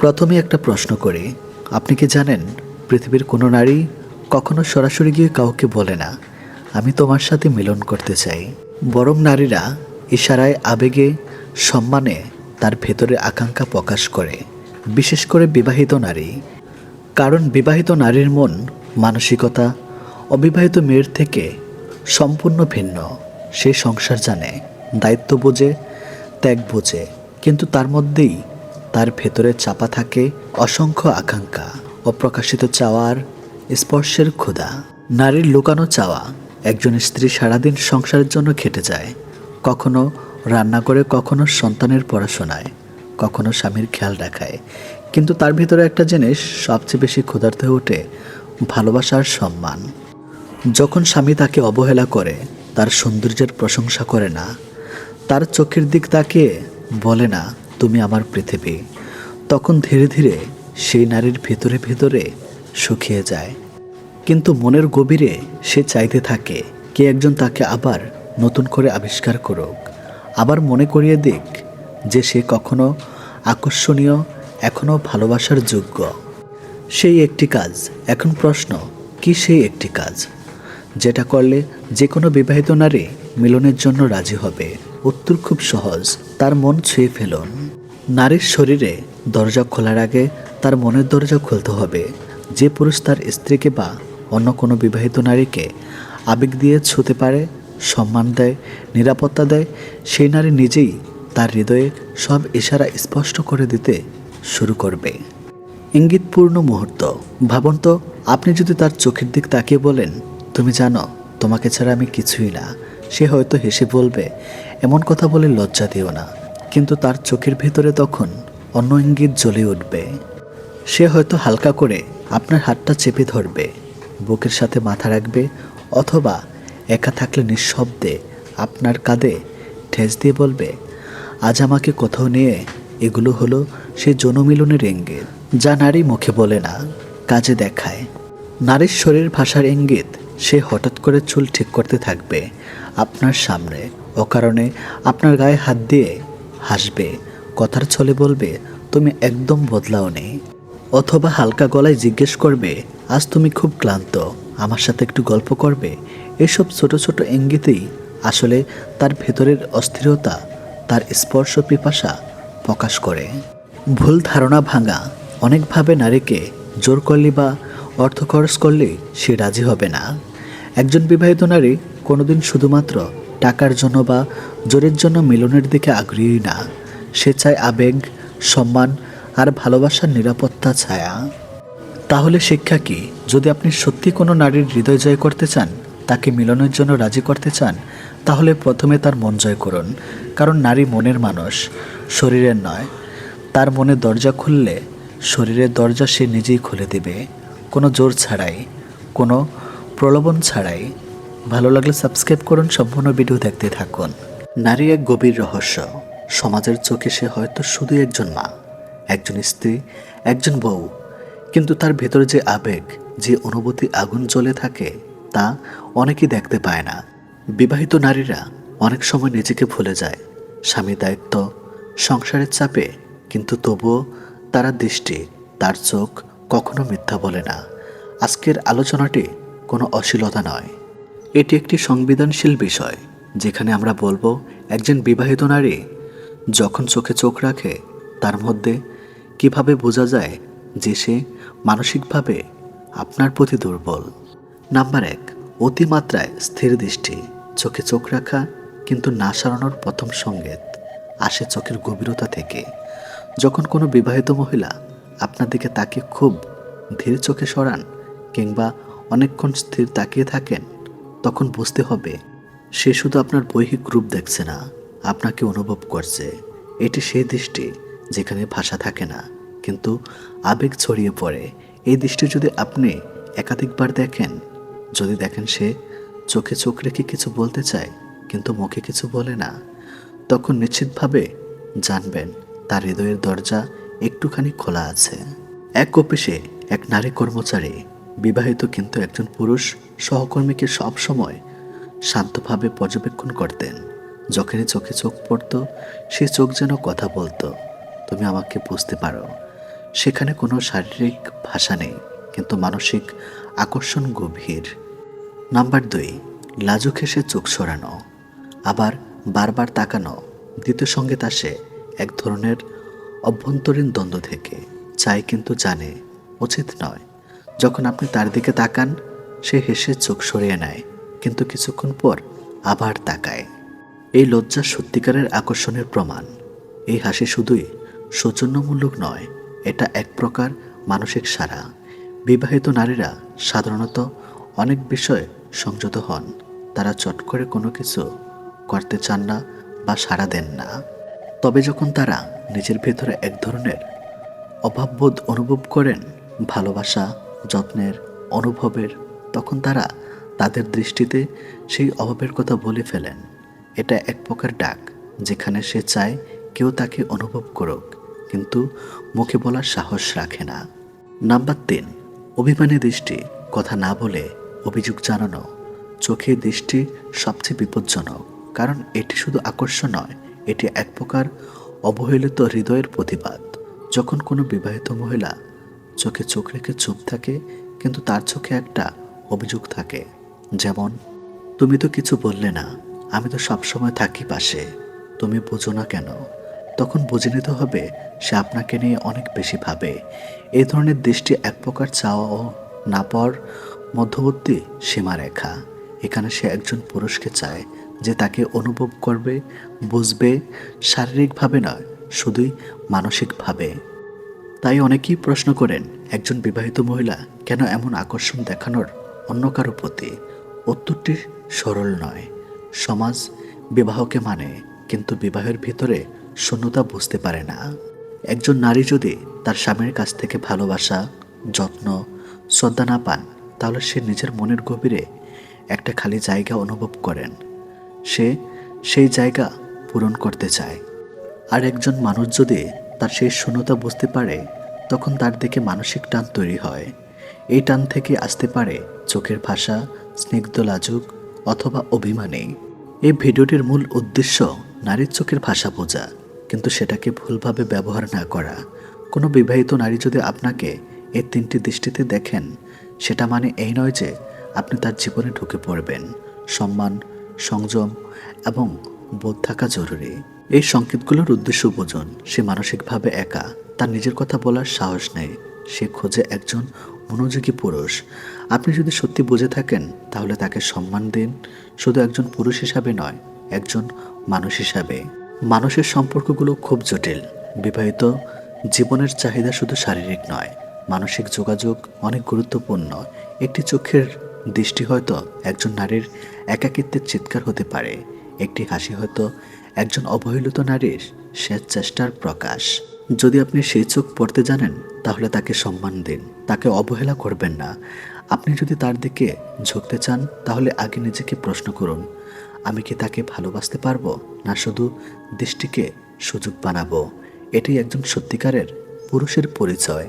প্রথমে একটা প্রশ্ন করি, আপনি কি জানেন পৃথিবীর কোনো নারী কখনো সরাসরি গিয়ে কাউকে বলে না, আমি তোমার সাথে মিলন করতে চাই। বরং নারীরা ইশারায়, আবেগে, সম্মানে তার ভেতরে আকাঙ্ক্ষা প্রকাশ করে, বিশেষ করে বিবাহিত নারী। কারণ বিবাহিত নারীর মন মানসিকতা, অবিবাহিত মেয়ের থেকে সম্পূর্ণ ভিন্ন। সে সংসার জানে, দায়িত্ব বোঝে, ত্যাগ বোঝে, কিন্তু তার মধ্যেই তার ভেতরে চাপা থাকে অসংখ্য আকাঙ্ক্ষা অপ্রকাশিত চাওয়ার স্পর্শের ক্ষুধা। নারীর লুকানো চাওয়া, একজন স্ত্রী সারাদিন সংসারের জন্য খেটে যায়, কখনো রান্না করে, কখনো সন্তানের পড়াশোনায়, কখনো স্বামীর খেয়াল রাখায়। কিন্তু তার ভিতরে একটা জিনিস সবচেয়ে বেশি ক্ষুধার্ত হয়ে ওঠে, ভালোবাসার সম্মান। যখন স্বামী তাকে অবহেলা করে, তার সৌন্দর্যের প্রশংসা করে না, তার চোখের দিক তাকে বলে না তুমি আমার পৃথিবী। তখন ধীরে ধীরে সেই নারীর ভেতরে ভেতরে শুকিয়ে যায়। কিন্তু মনের গভীরে সে চাইতে থাকে, কে একজন তাকে আবার নতুন করে আবিষ্কার করুক? আবার মনে করিয়ে দিক যে সে কখনো আকর্ষণীয় এখনও ভালোবাসার যোগ্য। সেই একটি কাজ। এখন প্রশ্ন, কি সেই একটি কাজ? যেটা করলে যে কোনো বিবাহিত নারী মিলনের জন্য রাজি হবে। উত্তর খুব সহজ। তার মন ছুঁয়ে ফেলুন নারীর শরীরে দরজা খোলার আগে তার মনের দরজা খুলতে হবে। যে পুরুষ তার স্ত্রীকে বা অন্য কোনো বিবাহিত নারীকে আবেগ দিয়ে ছুতে পারে, সম্মান দেয়, নিরাপত্তা দেয়, সেই নারী নিজেই তার হৃদয়ে সব ইশারা স্পষ্ট করে দিতে শুরু করবে। ইঙ্গিতপূর্ণ মুহূর্ত। ভাবুন তো, আপনি যদি তার চোখের দিক তাকিয়ে বলেন, তুমি জানো, তোমাকে ছাড়া আমি কিছুই না। সে হয়তো হেসে বলবে, এমন কথা বলে লজ্জা দিও না। কিন্তু তার চোখের ভেতরে তখন অন্য ইঙ্গিত জ্বলে উঠবে। সে হয়তো হালকা করে আপনার হাতটা চেপে ধরবে, বুকের সাথে মাথা রাখবে, অথবা একা থাকলে নিঃশব্দে আপনার কাঁধে ঠেস দিয়ে বলবে, আজ আমাকে কোথাও নিয়ে এগুলো হলো সে জনমিলনের ইঙ্গিত, যা নারী মুখে বলে না, কাজে দেখায়। নারীর শরীর ভাষার ইঙ্গিত সে হঠাৎ করে চুল ঠিক করতে থাকবে আপনার সামনে অকারণে আপনার গায়ে হাত দিয়ে হাসবে, কথার ছলে বলবে, তুমি একদম বদলাও নেই অথবা হালকা গলায় জিজ্ঞেস করবে, আজ তুমি খুব ক্লান্ত, আমার সাথে একটু গল্প করবে? এসব ছোট ছোট ইঙ্গিতেই আসলে তার ভেতরের অস্থিরতা, তার স্পর্শ পিপাসা প্রকাশ করে। ভুল ধারণা ভাঙা অনেকভাবে নারীকে জোর করলে বা অর্থ খরচ করলে সে রাজি হবে না। একজন বিবাহিত নারী কোনোদিন শুধুমাত্র টাকার জন্য বা জোরের জন্য মিলনের দিকে আগ্রহী না। সে চায় আবেগ, সম্মান আর ভালোবাসার নিরাপত্তা ছায়া। তাহলে শিক্ষা কি? যদি আপনি সত্যি কোনো নারীর হৃদয় জয় করতে চান, তাকে মিলনের জন্য রাজি করতে চান, তাহলে প্রথমে তার মন জয় করুন। কারণ নারী মনের মানুষ, শরীরের নয়। তার মনে দরজা খুললে শরীরের দরজা সে নিজেই খুলে দেবে। কোনো জোর ছাড়াই, কোনো প্রলোভন ছাড়াই। ভালো লাগলে সাবস্ক্রাইব করুন, সম্পূর্ণ ভিডিও দেখতে থাকুন। নারী এক গভীর রহস্য। সমাজের চোখে সে হয়তো শুধু একজন মা, একজন স্ত্রী, একজন বউ, কিন্তু তার ভেতরে যে আবেগ, যে অনুভূতি আগুন জ্বলে থাকে, তা অনেকেই দেখতে পায় না। বিবাহিত নারীরা অনেক সময় নিজেকে ভুলে যায়। স্বামী দায়িত্ব, সংসারের চাপে, কিন্তু তবুও তারা দৃষ্টি, তার চোখ কখনো মিথ্যা বলে না। আজকের আলোচনাটি কোনো অশ্লীলতা নয়। এটি একটি সংবেদনশীল বিষয়, যেখানে আমরা বলব, একজন বিবাহিত নারী যখন চোখে চোখ রাখে, তার মধ্যে কীভাবে বোঝা যায় যে সে মানসিকভাবে আপনার প্রতি দুর্বল? নাম্বার এক, অতিমাত্রায় স্থির দৃষ্টি, চোখে চোখ রাখা কিন্তু না সারানোর প্রথম সংকেত আসে চোখের গভীরতা থেকে। যখন কোনো বিবাহিত মহিলা আপনার দিকে তাকিয়ে খুব ধীর চোখে সরান কিংবা অনেকক্ষণ স্থির তাকিয়ে থাকেন তখন বুঝতে হবে, সে শুধু আপনার বৈহিক রূপ দেখছে না, আপনাকে অনুভব করছে। এটি সেই দৃষ্টি যেখানে ভাষা থাকে না, কিন্তু আবেগ ছড়িয়ে পড়ে। এই দৃষ্টি যদি আপনি একাধিকবার দেখেন, যদি দেখেন সে চোখে চোখ রেখে কিছু বলতে চায়, কিন্তু মুখে কিছু বলে না, তখন নিশ্চিতভাবে জানবেন তার হৃদয়ের দরজা একটুখানি খোলা আছে। এক অফিসে এক নারী কর্মচারী বিবাহিত কিন্তু একজন পুরুষ সহকর্মীকে সব সময় শান্তভাবে পর্যবেক্ষণ করতেন। যখনই চোখে চোখ পড়তো, সে চোখ যেন কথা বলতো। তুমি আমাকে বুঝতে পারো, সেখানে কোনো শারীরিক ভাষা নেই, কিন্তু মানসিক আকর্ষণ গভীর। নাম্বার দুই, লাজুক হেসে চোখ সরানো। আবার বারবার তাকানো। দ্বিতীয় সংগীত আসে এক ধরনের অভ্যন্তরীণ দ্বন্দ্ব থেকে চাই কিন্তু জানে, উচিত নয়। যখন আপনি তার দিকে তাকান, সে হেসে চোখ সরিয়ে নেয়, কিন্তু কিছুক্ষণ পর আবার তাকায়। এই লজ্জা সত্যিকারের আকর্ষণের প্রমাণ। এই হাসি শুধুই সৌজন্যমূলক নয়, এটা এক প্রকার মানসিক সারা বিবাহিত নারীরা সাধারণত অনেক বিষয়ে সংযত হন, তারা চট করে কোনো কিছু করতে চান না বা সাড়া দেন না। তবে যখন তারা নিজের ভেতরে এক ধরনের অভাববোধ অনুভব করেন, ভালোবাসা যত্নের, অনুভবের, তখন তারা তাদের দৃষ্টিতে সেই অভাবের কথা বলে ফেলেন। এটা এক প্রকার ডাক, যেখানে সে চায় কেউ তাকে অনুভব করুক, কিন্তু মুখে বলার সাহস রাখে না। নাম্বার তিন, অভিমানী দৃষ্টি, কথা না বলে অভিযোগ জানানো। চোখে দৃষ্টি সবচেয়ে বিপজ্জনক, কারণ এটি শুধু আকর্ষণ নয়, এটি এক প্রকার অবহেলিত হৃদয়ের প্রতিবাদ। যখন কোনো বিবাহিত মহিলা চোখে চোখ রেখে চুপ থাকে, কিন্তু তার চোখে একটা অভিযোগ থাকে। যেমন, তুমি তো কিছু বললে না, আমি তো সবসময় থাকি পাশে, তুমি বোঝো না কেন? তখন বুঝে নিতে হবে সে আপনাকে নিয়ে অনেক বেশি ভাবে। এই ধরনের দৃষ্টি এক প্রকার চাওয়া ও না পাওয়ার মধ্যবর্তী সীমারেখা। এখানে সে একজন পুরুষকে চায় যে তাকে অনুভব করবে, বুঝবে, শারীরিকভাবে নয়, শুধুই মানসিকভাবে। তাই অনেকেই প্রশ্ন করেন, একজন বিবাহিত মহিলা কেন এমন আকর্ষণ দেখানোর অন্য কারও প্রতি উত্তরটি সরল নয়? সমাজ বিবাহকে মানে কিন্তু বিবাহের ভিতরে শূন্যতা বুঝতে পারে না। একজন নারী যদি তার স্বামীর কাছ থেকে ভালোবাসা, যত্ন, শ্রদ্ধা না পান, তাহলে সে নিজের মনের গভীরে একটা খালি জায়গা অনুভব করেন। সে সেই জায়গা পূরণ করতে চায়। আর একজন মানুষ যদি তার সেই শূন্যতা বুঝতে পারে, তখন তার দিকে মানসিক টান তৈরি হয়। এই টান থেকে আসতে পারে চোখের ভাষা, স্নিগ্ধ লাজুক অথবা অভিমানী। এই ভিডিওটির মূল উদ্দেশ্য নারীর চোখের ভাষা বোঝা, কিন্তু সেটাকে ভুলভাবে ব্যবহার না করা। কোনো বিবাহিত নারী যদি আপনাকে এই তিনটি দৃষ্টিতে দেখেন, সেটা মানে এই নয় যে আপনি তার জীবনে ঢুকে পড়বেন। সম্মান, সংযম এবং বোধ থাকা জরুরি। এই সংকেতগুলোর উদ্দেশ্য বুঝুন। সে মানসিকভাবে একা, তার নিজের কথা বলার সাহস নেই। সে খোঁজে একজন মনোযোগী পুরুষ। আপনি যদি সত্যি বুঝে থাকেন, তাহলে তাকে সম্মান দিন। শুধু একজন পুরুষ হিসাবে নয়, একজন মানুষ হিসাবে। মানুষের সম্পর্কগুলো খুব জটিল। বিবাহিত জীবনের চাহিদা শুধু শারীরিক নয়, মানসিক যোগাযোগ অনেক গুরুত্বপূর্ণ। একটি চোখের দৃষ্টি হয়তো একজন নারীর একাকিত্বের চিৎকার হতে পারে। একটি হাসি হয়তো একজন অবহেলিত নারীর চেষ্টার প্রকাশ। যদি আপনি সেই চোখ পড়তে জানেন, তাহলে তাকে সম্মান দিন। তাকে অবহেলা করবেন না। আপনি যদি তার দিকে ঝুঁকতে চান, তাহলে আগে নিজেকে প্রশ্ন করুন, আমি কি তাকে ভালোবাসতে পারব? না, শুধু দৃষ্টিকে সুযোগ বানাবো? এটি একজন সত্যিকারের পুরুষের পরিচয়।